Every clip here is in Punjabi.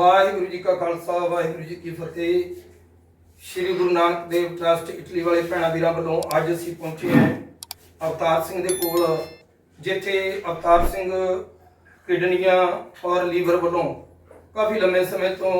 ਵਾਹਿਗੁਰੂ ਜੀ ਕਾ ਖਾਲਸਾ, ਵਾਹਿਗੁਰੂ ਜੀ ਕੀ ਫਤਿਹ। ਸ੍ਰੀ ਗੁਰੂ ਨਾਨਕ ਦੇਵ ਟਰਸਟ ਇਟਲੀ ਵਾਲੇ ਭੈਣਾਂ ਵੀਰਾਂ ਵੱਲੋਂ ਅੱਜ ਅਸੀਂ ਪਹੁੰਚੇ ਹਾਂ ਅਵਤਾਰ ਸਿੰਘ ਦੇ ਕੋਲ, ਜਿੱਥੇ ਅਵਤਾਰ ਸਿੰਘ ਕਿਡਨੀਆਂ ਔਰ ਲੀਵਰ ਵੱਲੋਂ ਕਾਫੀ ਲੰਮੇ ਸਮੇਂ ਤੋਂ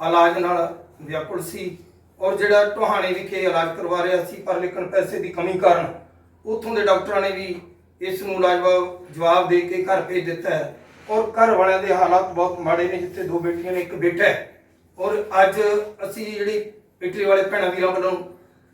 ਇਲਾਜ ਨਾਲ ਵਿਆਕੁਲ ਸੀ ਔਰ ਜਿਹੜਾ ਟੋਹਾਣੇ ਵਿਖੇ ਇਲਾਜ ਕਰਵਾ ਰਿਹਾ ਸੀ, ਪਰ ਲੇਕਿਨ ਪੈਸੇ ਦੀ ਕਮੀ ਕਾਰਨ ਉੱਥੋਂ ਦੇ ਡਾਕਟਰਾਂ ਨੇ ਵੀ ਇਸ ਨੂੰ ਲਾਜਵਾਬ ਜਵਾਬ ਦੇ ਕੇ ਘਰ ਭੇਜ ਦਿੱਤਾ ਹੈ। ਔਰ ਘਰ ਵਾਲਿਆਂ ਦੇ ਹਾਲਾਤ ਬਹੁਤ ਮਾੜੇ ਨੇ, ਜਿੱਥੇ ਦੋ ਬੇਟੀਆਂ ਨੇ, ਇੱਕ ਬੇਟਾ ਹੈ। ਔਰ ਅੱਜ ਅਸੀਂ ਜਿਹੜੀ ਇਟਲੀ ਵਾਲੇ ਭੈਣਾਂ ਵੀਰਾਂ ਵੱਲੋਂ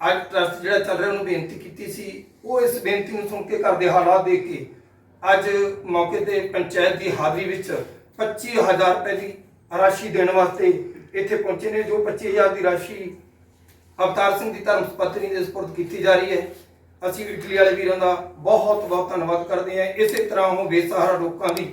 ਅੱਜ ਟਰਸਟ ਜਿਹੜਾ ਚੱਲ ਰਿਹਾ, ਉਹਨੂੰ ਬੇਨਤੀ ਕੀਤੀ ਸੀ। ਉਹ ਇਸ ਬੇਨਤੀ ਨੂੰ ਸੁਣ ਕੇ ਘਰ ਦੇ ਹਾਲਾਤ ਦੇਖ ਕੇ ਅੱਜ ਮੌਕੇ ਤੇ ਪੰਚਾਇਤ ਦੀ ਹਾਜ਼ਰੀ ਵਿੱਚ 25000 ਰੁਪਏ ਦੀ ਰਾਸ਼ੀ ਦੇਣ ਵਾਸਤੇ ਇੱਥੇ ਪਹੁੰਚੇ ਨੇ, ਜੋ 25000 ਦੀ ਰਾਸ਼ੀ ਅਵਤਾਰ ਸਿੰਘ ਦੀ ਧਰਮ ਪਤਨੀ ਦੇ ਸਪੁਰਦ ਕੀਤੀ ਜਾ ਰਹੀ ਹੈ। ਅਸੀਂ ਇਟਲੀ ਵਾਲੇ ਵੀਰਾਂ ਦਾ ਬਹੁਤ ਬਹੁਤ ਧੰਨਵਾਦ ਕਰਦੇ ਹਾਂ। ਇਸੇ ਤਰ੍ਹਾਂ ਉਹ ਬੇਸਹਾਰਾ ਲੋਕਾਂ ਦੀ